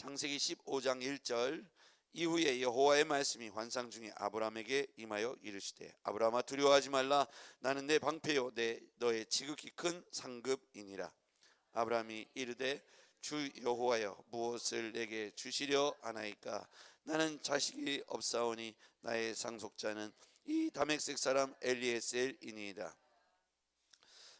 창세기 15장 1절 이후에 여호와의 말씀이 환상 중에 아브라함에게 임하여 이르시되 아브라함아 두려워하지 말라. 나는 내 방패요 내 너의 지극히 큰 상급이니라. 아브라함이 이르되 주 여호와여 무엇을 내게 주시려 하나이까? 나는 자식이 없사오니 나의 상속자는 이 다메섹 사람 엘리에셀이니이다.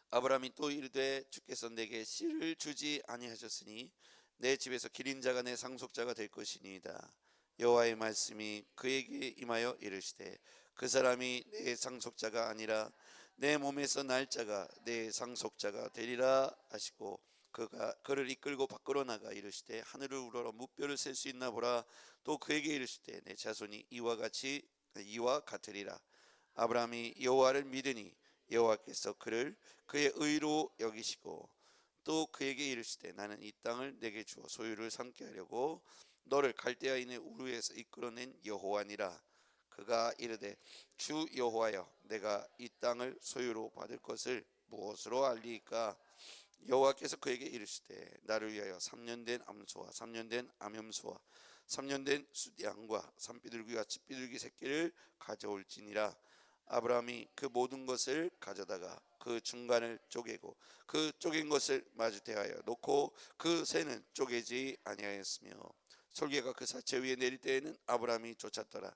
아브라함이 또 이르되 주께서 내게 씨를 주지 아니하셨으니 내 집에서 기린 자가 내 상속자가 될 것이니이다. 여호와의 말씀이 그에게 임하여 이르시되 그 사람이 내 상속자가 아니라 내 몸에서 날짜가 내 상속자가 되리라 하시고 그가 그를 이끌고 밖으로 나가 이르시되 하늘을 우러러 무뼈를 셀 수 있나 보라. 또 그에게 이르시되 내 자손이 이와 같이 이와 같으리라. 아브라함이 여호와를 믿으니 여호와께서 그를 그의 의로 여기시고 또 그에게 이르시되 나는 이 땅을 내게 주어 소유를 삼게 하려고 너를 갈대아인의 우르에서 이끌어낸 여호와니라. 그가 이르되 주 여호와여 내가 이 땅을 소유로 받을 것을 무엇으로 알리이까? 여호와께서 그에게 이르시되 나를 위하여 3년 된 암소와 3년 된 암염소와 3년 된 숫양과 산비둘기와 칡비둘기 새끼를 가져올지니라. 아브라함이 그 모든 것을 가져다가 그 중간을 쪼개고 그 쪼갠 것을 마주 대하여 놓고 그 새는 쪼개지 아니하였으며 솔개가 그 사체 위에 내릴 때에는 아브라함이 쫓았더라.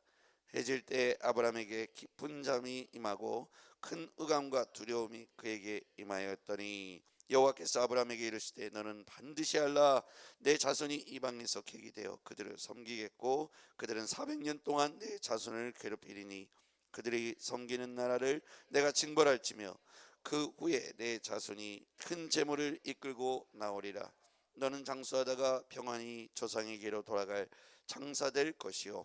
해질 때 아브라함에게 깊은 잠이 임하고 큰 의감과 두려움이 그에게 임하였더니 여호와께서 아브라함에게 이르시되 너는 반드시 알라. 내 자손이 이방에서 객이 되어 그들을 섬기겠고 그들은 400년 동안 내 자손을 괴롭히리니 그들이 섬기는 나라를 내가 징벌할지며 그 후에 내 자손이 큰 재물을 이끌고 나오리라. 너는 장수하다가 평안히 조상에게로 돌아갈 장사될 것이요.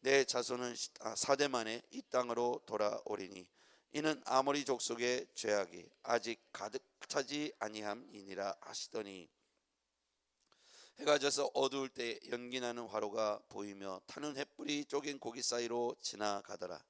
내 자손은 시- 아, 사대 만에 이 땅으로 돌아오리니 이는 아모리 족속의 죄악이 아직 가득 차지 아니함이니라 하시더니. 해가 져서 어두울 때 연기나는 화로가 보이며 타는 횃불이 쪼갠 고기 사이로 지나가더라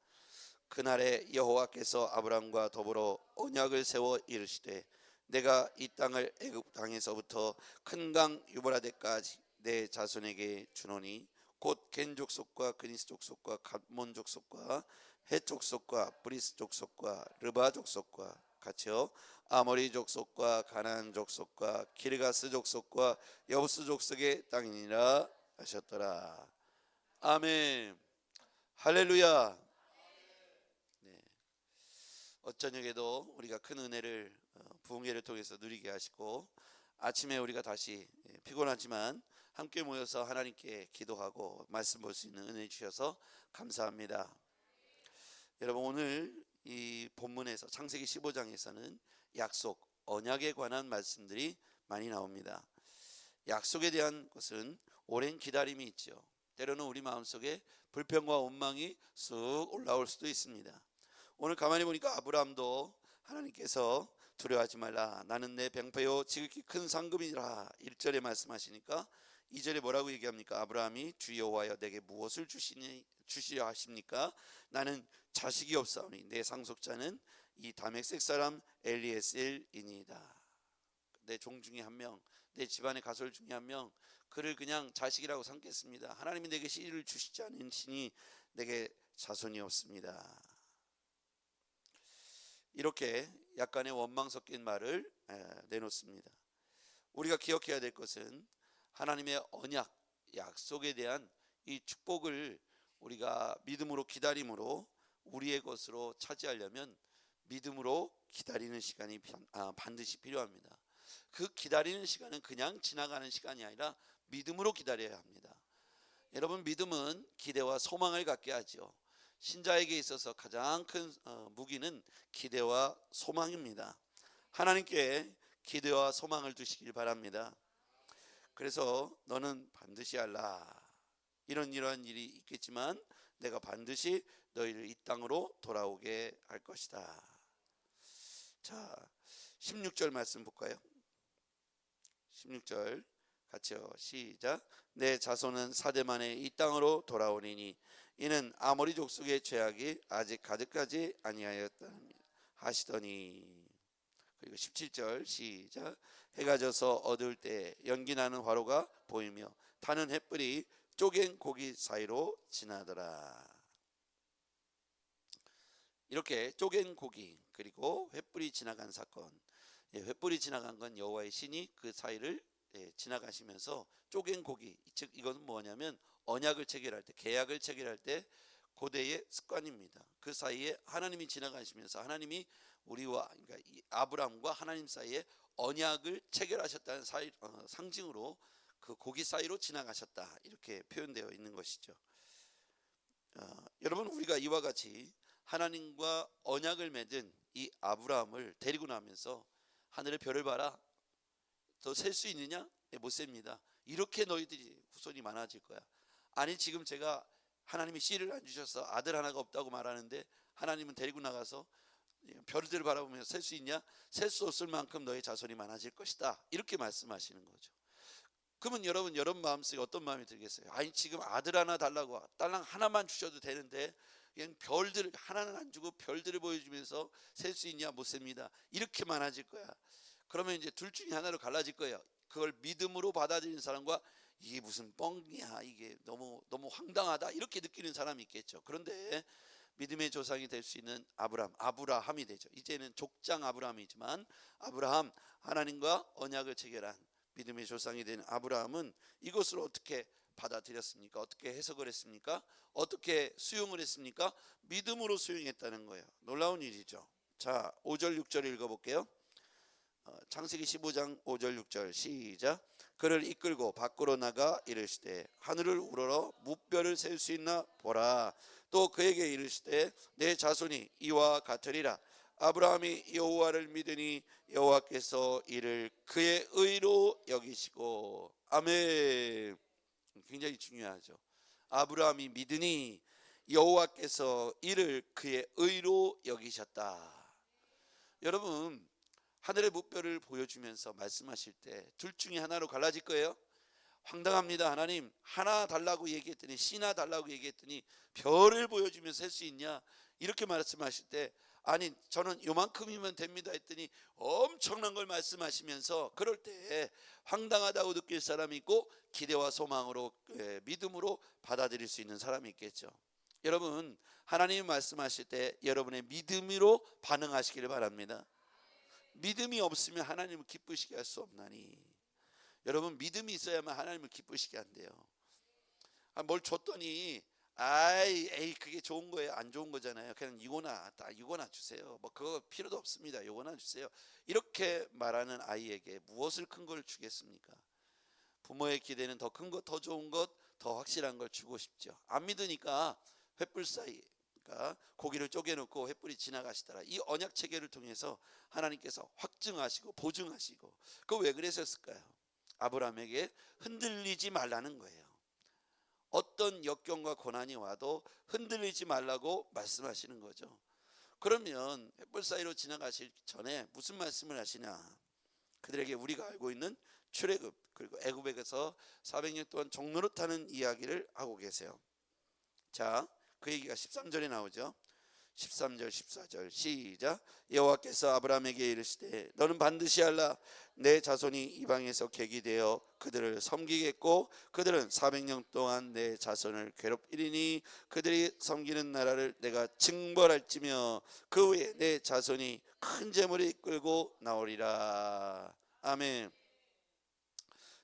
그날에 여호와께서 아브람과 더불어 언약을 세워 이르시되 내가 이 땅을 애굽 땅에서부터 큰 강 유브라데까지 내 자손에게 주노니 곧 겐 족 속과 그니스 족 속과 갓몬 족 속과 헷 족속과 브리스 족 속과 르바 족 속과 같이요 아모리 족 속과 가나안 족 속과 기르가스 족 속과 여부스 족 속의 땅이니라 하셨더라 아멘 할렐루야 네. 어쩌녁에도 우리가 큰 은혜를 어, 부흥회를 통해서 누리게 하시고 아침에 우리가 다시 예, 피곤하지만 함께 모여서 하나님께 기도하고 말씀 볼 수 있는 은혜 주셔서 감사합니다. 여러분 오늘 이 본문에서 창세기 15장에서는 약속, 언약에 관한 말씀들이 많이 나옵니다. 약속에 대한 것은 오랜 기다림이 있죠. 때로는 우리 마음속에 불평과 원망이 쑥 올라올 수도 있습니다. 오늘 가만히 보니까 아브라함도 하나님께서 두려워하지 말라 나는 내 병폐요 지극히 큰 상급이라 1절에 말씀하시니까 2절에 뭐라고 얘기합니까? 아브라함이 주 여호와여 내게 무엇을 주시니 주시려 하십니까? 나는 자식이 없사오니 내 상속자는 이 다메섹 사람 엘리에셀이니이다. 내 종 중에 한 명, 내 집안의 가솔 중에 한 명, 그를 그냥 자식이라고 삼겠습니다. 하나님이 내게 씨를 주시지 않으시니 내게 자손이 없습니다. 이렇게 약간의 원망 섞인 말을 에, 내놓습니다. 우리가 기억해야 될 것은 하나님의 언약, 약속에 대한 이 축복을 우리가 믿음으로 기다림으로 우리의 것으로 차지하려면 믿음으로 기다리는 시간이 반- 아, 반드시 필요합니다. 그 기다리는 시간은 그냥 지나가는 시간이 아니라 믿음으로 기다려야 합니다. 여러분 믿음은 기대와 소망을 갖게 하지요. 신자에게 있어서 가장 큰 어, 무기는 기대와 소망입니다. 하나님께 기대와 소망을 두시길 바랍니다. 그래서 너는 반드시 알라. 이런 이러한 일이 있겠지만 내가 반드시 너희를 이 땅으로 돌아오게 할 것이다. 자, 16절 말씀 볼까요? 16절 같이요. 시작. 내 자손은 사대 만에 이 땅으로 돌아오리니 이는 아모리 족속의 죄악이 아직 가득하지 아니하였다 하시더니 그리고 17절 시작 해가 져서 어두울 때 연기 나는 화로가 보이며 타는 햇불이 쪼갠 고기 사이로 지나더라. 이렇게 쪼갠 고기 그리고 횃불이 지나간 사건. 예, 횃불이 지나간 건 여호와의 신이 그 사이를 예, 지나가시면서 쪼갠 고기. 즉 이것은 뭐냐면 언약을 체결할 때, 계약을 체결할 때 고대의 습관입니다. 그 사이에 하나님이 지나가시면서 하나님이 우리와 그러니까 이 아브라함과 하나님 사이에 언약을 체결하셨다는 사이, 어, 상징으로 그 고기 사이로 지나가셨다 이렇게 표현되어 있는 것이죠. 어, 여러분 우리가 이와 같이 하나님과 언약을 맺은 이 아브라함을 데리고 나면서 하늘의 별을 봐라. 더 셀 수 있느냐? 네, 못 셉니다. 이렇게 너희들이 후손이 많아질 거야. 아니 지금 제가 하나님이 씨를 안 주셔서 아들 하나가 없다고 말하는데 하나님은 데리고 나가서 별들을 바라보면서 셀 수 있냐? 셀 수 없을 만큼 너의 자손이 많아질 것이다. 이렇게 말씀하시는 거죠. 그러면 여러분 여러분 마음속에 어떤 마음이 들겠어요? 아니 지금 아들 하나 달라고 딸랑 하나만 주셔도 되는데 그냥 별들 하나는 안 주고 별들을 보여주면서 셀 수 있냐 못 셉니다. 이렇게 많아질 거야. 그러면 이제 둘 중에 하나로 갈라질 거예요. 그걸 믿음으로 받아들이는 사람과 이게 무슨 뻥이야 이게 너무 너무 황당하다 이렇게 느끼는 사람이 있겠죠. 그런데 믿음의 조상이 될 수 있는 아브람 아브라함이 되죠. 이제는 족장 아브라함이지만 아브라함 하나님과 언약을 체결한 믿음의 조상이 된 아브라함은 이것을 어떻게 받아들였습니까? 어떻게 해석을 했습니까? 어떻게 수용을 했습니까? 믿음으로 수용했다는 거예요. 놀라운 일이죠. 자, 5절 6절 읽어 볼게요. 어, 창세기 15장 5절 6절 시작. 그를 이끌고 밖으로 나가 이르시되 하늘을 우러러 무뼈를 셀 수 있나 보라. 또 그에게 이르시되 내 자손이 이와 같으리라. 아브라함이 여호와를 믿으니 여호와께서 이를 그의 의로 여기시고 아멘. 굉장히 중요하죠. 아브라함이 믿으니 여호와께서 이를 그의 의로 여기셨다. 여러분 하늘의 무뼈를 보여주면서 말씀하실 때 둘 중에 하나로 갈라질 거예요. 황당합니다. 하나님 하나 달라고 얘기했더니 씨나 달라고 얘기했더니 별을 보여주면서 할 수 있냐 이렇게 말씀하실 때 아니 저는 요만큼이면 됩니다 했더니 엄청난 걸 말씀하시면서 그럴 때 황당하다고 느낄 사람이 있고 기대와 소망으로 예, 믿음으로 받아들일 수 있는 사람이 있겠죠. 여러분 하나님이 말씀하실 때 여러분의 믿음으로 반응하시기를 바랍니다. 믿음이 없으면 하나님을 기쁘시게 할 수 없나니. 여러분 믿음이 있어야만 하나님을 기쁘시게 한대요. 아, 뭘 줬더니 아이 에이 그게 좋은 거예요? 안 좋은 거잖아요. 그냥 이거나 다 이거나 주세요. 뭐 그거 필요도 없습니다. 이거나 주세요. 이렇게 말하는 아이에게 무엇을 큰 걸 주겠습니까? 부모의 기대는 더 큰 것 더 좋은 것 더 확실한 걸 주고 싶죠. 안 믿으니까 횃불 사이 그러니까 고기를 쪼개놓고 횃불이 지나가시더라 이 언약 체계를 통해서 하나님께서 확증하시고 보증하시고 그 왜 그랬었을까요 아브라함에게 흔들리지 말라는 거예요 어떤 역경과 고난이 와도 흔들리지 말라고 말씀하시는 거죠. 그러면 햇불 사이로 지나가실 전에 무슨 말씀을 하시냐? 그들에게 우리가 알고 있는 출애굽 그리고 애굽에서 400년 동안 종노릇하는 이야기를 하고 계세요. 자, 그 얘기가 13절에 나오죠. 13절 14절. 시작. 여호와께서 아브라함에게 이르시되 너는 반드시 알라. 내 자손이 이방에서 객이 되어 그들을 섬기겠고 그들은 400년 동안 내 자손을 괴롭히리니 그들이 섬기는 나라를 내가 징벌할지며 그 후에 내 자손이 큰 재물을 이끌고 나오리라. 아멘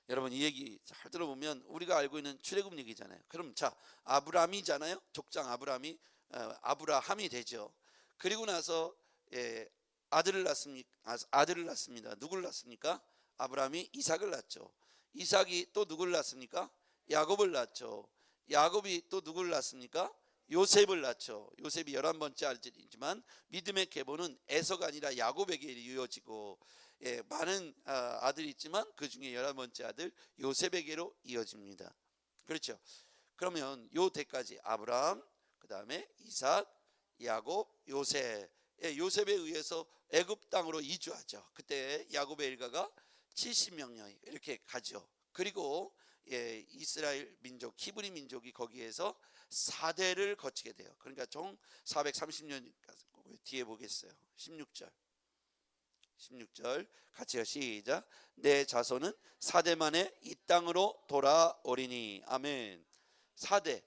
여러분 이 얘기 잘 들어보면 우리가 알고 있는 출애굽 얘기잖아요 그럼 자 아브라함이잖아요 족장 아브라함이 어, 아브라함이 되죠. 그리고 나서 예, 아들을 낳습니까? 아들을 낳습니다. 누구를 낳습니까? 아브라함이 이삭을 낳죠. 이삭이 또 누구를 낳습니까? 야곱을 낳죠. 야곱이 또 누구를 낳습니까? 요셉을 낳죠. 요셉이 열한 번째 아들이지만 믿음의 계보는 에서가 아니라 야곱에게 이어지고 예, 많은 아, 아들이 있지만 그 중에 열한 번째 아들 요셉에게로 이어집니다. 그렇죠. 그러면 요 대까지 아브라함, 그 다음에 이삭, 야곱, 요셉. 예, 요셉에 의해서 애굽 땅으로 이주하죠. 그때 야곱의 일가가 70명이 이렇게 가죠. 그리고 예, 이스라엘 민족, 히브리 민족이 거기에서 4대를 거치게 돼요. 그러니까 총 430년 뒤에 보겠어요. 16절. 16절 같이요. 시작. 내 자손은 사대 만에 이 땅으로 돌아오리니. 아멘. 사대.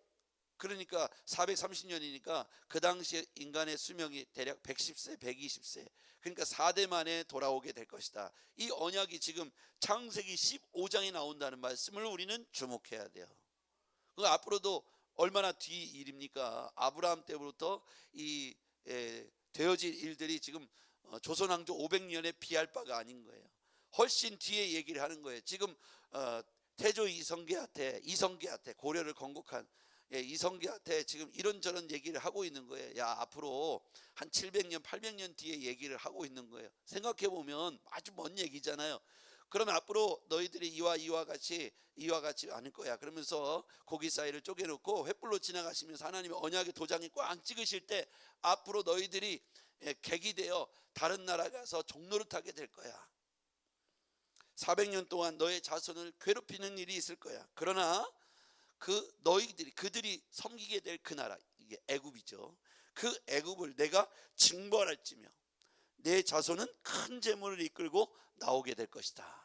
그러니까 430년이니까 그 당시에 인간의 수명이 대략 110세 120세. 그러니까 4대 만에 돌아오게 될 것이다. 이 언약이 지금 창세기 15장에 나온다는 말씀을 우리는 주목해야 돼요. 그 앞으로도 얼마나 뒤 일입니까? 아브라함 때부터 이 에, 되어질 일들이 지금 어, 조선 왕조 500년에 비할 바가 아닌 거예요. 훨씬 뒤에 얘기를 하는 거예요. 지금 어, 태조 이성계한테 이성계한테 고려를 건국한 예, 이성계한테 지금 이런저런 얘기를 하고 있는 거예요. 야 앞으로 한 700년 800년 뒤에 얘기를 하고 있는 거예요. 생각해 보면 아주 먼 얘기잖아요. 그러면 앞으로 너희들이 이와 이와 같이 이와 같이 않을 거야. 그러면서 고기 사이를 쪼개놓고 횃불로 지나가시면서 하나님의 언약의 도장이 꽉 찍으실 때 앞으로 너희들이 예, 객이 되어 다른 나라 가서 타게 될 거야. 400년 동안 너의 자손을 괴롭히는 일이 있을 거야. 그러나 그 너희들이 그들이 섬기게 될 그 나라 이게 애굽이죠. 그 애굽을 내가 징벌할지며 내 자손은 큰 재물을 이끌고 나오게 될 것이다.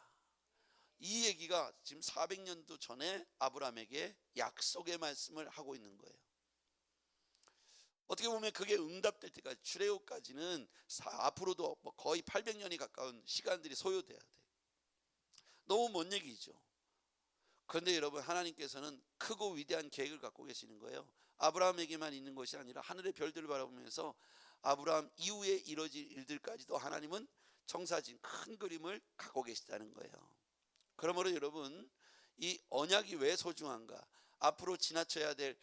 이 얘기가 지금 400년도 전에 아브라함에게 약속의 말씀을 하고 있는 거예요. 어떻게 보면 그게 응답될 때까지 출애굽까지는 사- 앞으로도 뭐 거의 800년이 가까운 시간들이 소요돼야 돼. 너무 먼 얘기죠. 그런데 여러분 하나님께서는 크고 위대한 계획을 갖고 계시는 거예요. 아브라함에게만 있는 것이 아니라 하늘의 별들을 바라보면서 아브라함 이후에 이뤄질 일들까지도 하나님은 청사진 큰 그림을 갖고 계시다는 거예요. 그러므로 여러분 이 언약이 왜 소중한가? 앞으로 지나쳐야 될그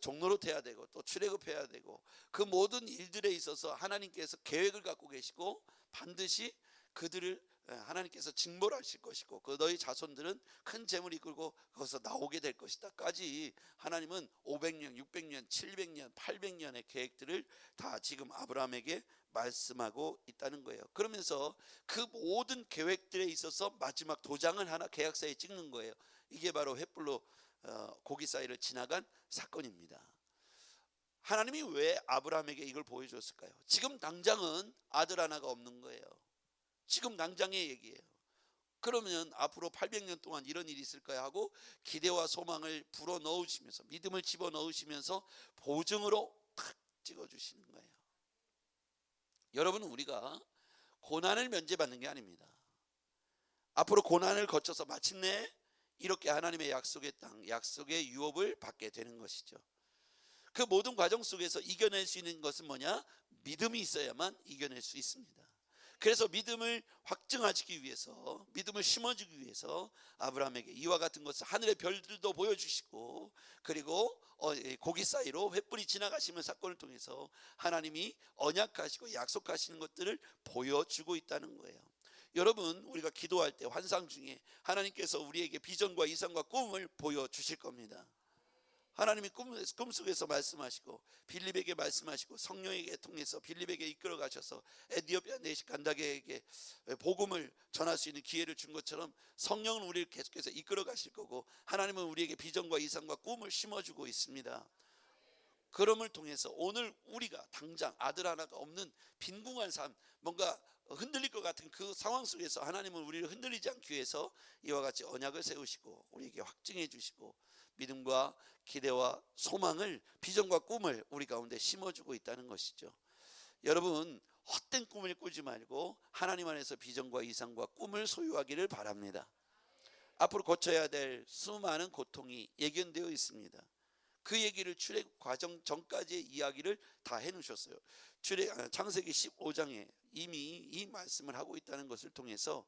종로로 돼야 되고 또 출애굽해야 되고 그 모든 일들에 있어서 하나님께서 계획을 갖고 계시고 반드시 그들을 예, 하나님께서 징벌하실 것이고 그 너희 자손들은 큰 재물을 이끌고 거기서 나오게 될 것이다까지 하나님은 500년, 600년, 700년, 800년의 계획들을 다 지금 아브라함에게 말씀하고 있다는 거예요. 그러면서 그 모든 계획들에 있어서 마지막 도장을 하나 계약서에 찍는 거예요. 이게 바로 횃불로 어, 고기 사이를 지나간 사건입니다. 하나님이 왜 아브라함에게 이걸 보여줬을까요? 지금 당장은 아들 하나가 없는 거예요. 지금 당장의 얘기예요. 그러면 앞으로 800년 동안 이런 일이 있을까요? 하고 기대와 소망을 불어 넣으시면서 믿음을 집어 넣으시면서 보증으로 탁 찍어 주시는 거예요. 여러분 우리가 고난을 면제받는 게 아닙니다. 앞으로 고난을 거쳐서 마침내 이렇게 하나님의 약속의 땅, 약속의 유업을 받게 되는 것이죠. 그 모든 과정 속에서 이겨낼 수 있는 것은 뭐냐? 믿음이 있어야만 이겨낼 수 있습니다. 그래서 믿음을 확증하시기 위해서 믿음을 심어주기 위해서 아브라함에게 이와 같은 것을 하늘의 별들도 보여주시고 그리고 어, 예, 고기 사이로 횃불이 지나가시는 사건을 통해서 하나님이 언약하시고 약속하시는 것들을 보여주고 있다는 거예요. 여러분 우리가 기도할 때 환상 중에 하나님께서 우리에게 비전과 이상과 꿈을 보여주실 겁니다. 하나님이 꿈, 꿈속에서 말씀하시고 빌립에게 말씀하시고 성령에게 통해서 빌립에게 이끌어 가셔서 에디오피아 내시 간다게에게 복음을 전할 수 있는 기회를 준 것처럼 성령은 우리를 계속해서 이끌어 가실 거고 하나님은 우리에게 비전과 이상과 꿈을 심어주고 있습니다. 그럼을 통해서 오늘 우리가 당장 아들 하나가 없는 빈궁한 삶 뭔가 흔들릴 것 같은 그 상황 속에서 하나님은 우리를 흔들리지 않기 위해서 이와 같이 언약을 세우시고 우리에게 확증해 주시고 믿음과 기대와 소망을 비전과 꿈을 우리 가운데 심어주고 있다는 것이죠. 여러분 헛된 꿈을 꾸지 말고 하나님 안에서 비전과 이상과 꿈을 소유하기를 바랍니다. 앞으로 고쳐야 될 수많은 고통이 예견되어 있습니다. 그 얘기를 출애굽 과정 전까지의 이야기를 다 해놓으셨어요. 출애 아, 창세기 15장에 이미 이 말씀을 하고 있다는 것을 통해서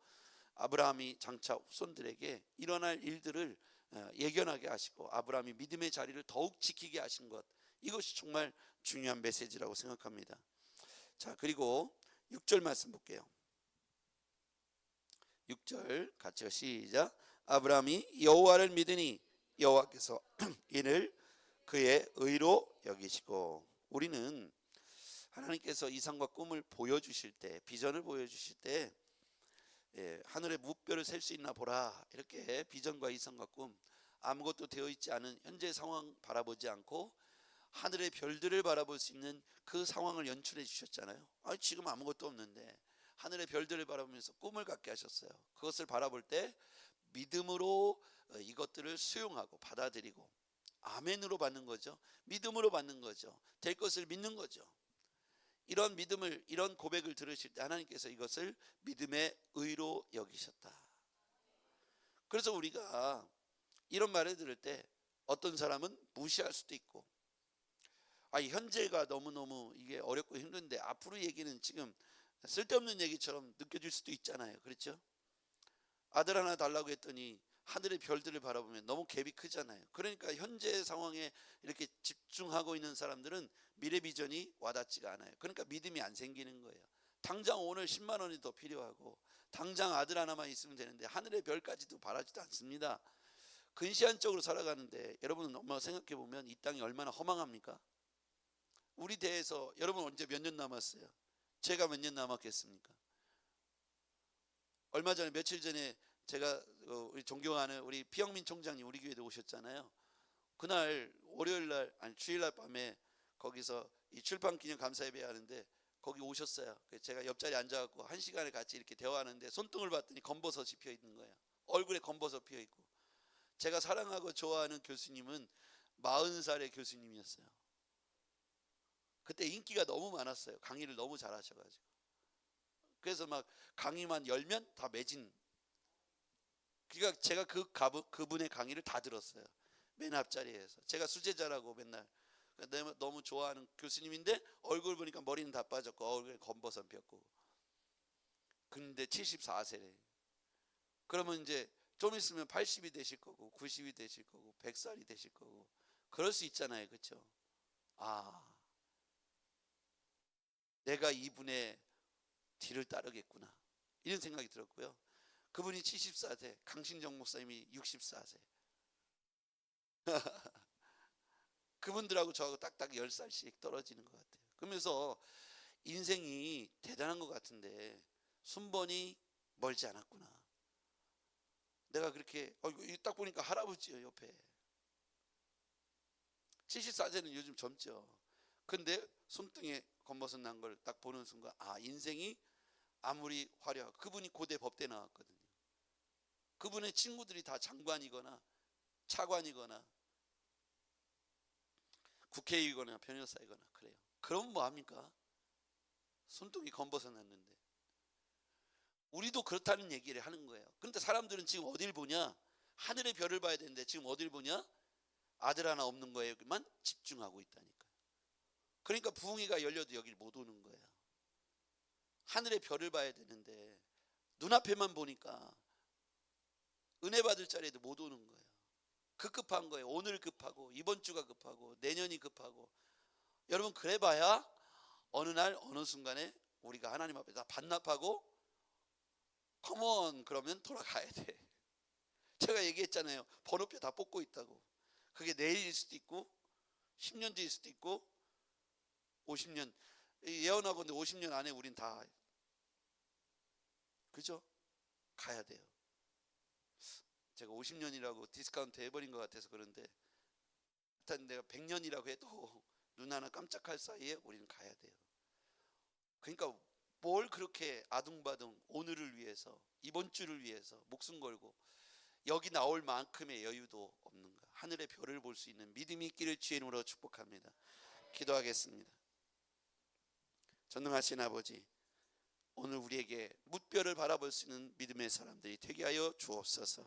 아브라함이 장차 후손들에게 일어날 일들을 어, 예견하게 하시고 아브라함이 믿음의 자리를 더욱 지키게 하신 것 이것이 정말 중요한 메시지라고 생각합니다. 자 그리고 6절 말씀 볼게요. 6절 같이 시작. 아브라함이 여호와를 믿으니 여호와께서 이를 그의 의로 여기시고 우리는 하나님께서 이상과 꿈을 보여주실 때 비전을 보여주실 때 예, 하늘의 무뼈를 셀 수 있나 보라 이렇게 비전과 이상과 꿈 아무것도 되어 있지 않은 현재 상황 바라보지 않고 하늘의 별들을 바라볼 수 있는 그 상황을 연출해 주셨잖아요. 아, 지금 아무것도 없는데 하늘의 별들을 바라보면서 꿈을 갖게 하셨어요. 그것을 바라볼 때 믿음으로 어, 이것들을 수용하고 받아들이고 아멘으로 받는 거죠. 믿음으로 받는 거죠. 될 것을 믿는 거죠. 이런 믿음을 이런 고백을 들으실 때 하나님께서 이것을 믿음의 의로 여기셨다. 그래서 우리가 이런 말을 들을 때 어떤 사람은 무시할 수도 있고 아 현재가 너무너무 이게 어렵고 힘든데 앞으로 얘기는 지금 쓸데없는 얘기처럼 느껴질 수도 있잖아요. 그렇죠? 아들 하나 달라고 했더니 하늘의 별들을 바라보면 너무 갭이 크잖아요. 그러니까 현재 상황에 이렇게 집중하고 있는 사람들은 미래 비전이 와닿지가 않아요. 그러니까 믿음이 안 생기는 거예요. 당장 오늘 10만 원이 더 필요하고 당장 아들 하나만 있으면 되는데 하늘의 별까지도 바라지도 않습니다. 근시안적으로 살아가는데 여러분은 엄마 생각해 보면 이 땅이 얼마나 허망합니까? 우리 대에서 여러분 언제 몇 년 남았어요? 제가 몇 년 남았겠습니까? 얼마 전에 며칠 전에 제가 어, 우리 존경하는 우리 피영민 총장님 우리 교회에 오셨잖아요. 그날 월요일 날 아니 주일 날 밤에 거기서 이 출판 기념 감사 예배 하는데 거기 오셨어요. 그래서 제가 옆자리에 앉아갖고 한 시간을 같이 이렇게 대화하는데 손등을 봤더니 검버섯이 피어 있는 거예요. 얼굴에 검버섯 피어 있고 제가 사랑하고 좋아하는 교수님은 40살의 교수님이었어요. 그때 인기가 너무 많았어요. 강의를 너무 잘하셔가지고. 그래서 막 강의만 열면 다 매진. 그러니까 제가 그 그분의 강의를 다 들었어요. 맨 앞자리에서. 제가 수제자라고 맨날 너무- 너무 좋아하는 교수님인데 얼굴 보니까 머리는 다 빠졌고 얼굴에 검버섯 피었고. 근데 74세래. 그러면 이제 좀 있으면 80이 되실 거고 90이 되실 거고 100살이 되실 거고 그럴 수 있잖아요. 그렇죠? 아. 내가 이분의 뒤를 따르겠구나. 이런 생각이 들었고요. 그분이 74세, 강신정 목사님이 64세. 그분들하고 저하고 딱딱 10살씩 떨어지는 것 같아요. 그러면서 인생이 대단한 것 같은데 순번이 멀지 않았구나. 내가 그렇게 어, 딱 보니까 할아버지요 옆에. 74세는 요즘 젊죠. 근데 손등에 검버섯 난걸 딱 보는 순간 아 인생이 아무리 화려하고 그분이 고대 법대 나왔거든요. 그분의 친구들이 다 장관이거나 차관이거나 국회의거나 변호사이거나 그래요. 그럼 뭐 합니까? 손등이 검버섯 났는데 우리도 그렇다는 얘기를 하는 거예요. 그런데 사람들은 지금 어딜 보냐? 하늘의 별을 봐야 되는데 지금 어딜 보냐? 아들 하나 없는 거에만 집중하고 있다니까요. 그러니까 부흥회가 열려도 여길 못 오는 거예요. 하늘의 별을 봐야 되는데 눈앞에만 보니까 은혜 받을 자리에도 못 오는 거예요. 급급한 거예요. 오늘 급하고 이번 주가 급하고 내년이 급하고 여러분 그래 봐야 어느 날 어느 순간에 우리가 하나님 앞에 다 반납하고 컴온 그러면 돌아가야 돼. 제가 얘기했잖아요. 번호표 다 뽑고 있다고. 그게 내일일 수도 있고 10년 뒤일 수도 있고 50년 예언하건데 50년 안에 우린 다 그죠? 가야 돼요. 제가 50년이라고 디스카운트 해버린 것 같아서 그런데 일단 내가 100년이라고 해도 눈 하나 깜짝할 사이에 우리는 가야 돼요. 그러니까 뭘 그렇게 아둥바둥 오늘을 위해서 이번 주를 위해서 목숨 걸고 여기 나올 만큼의 여유도 없는가. 하늘의 별을 볼 수 있는 믿음이 있기를 주의 이름으로 축복합니다. 기도하겠습니다. 전능하신 아버지 오늘 우리에게 뭇별을 바라볼 수 있는 믿음의 사람들이 되게 하여 주옵소서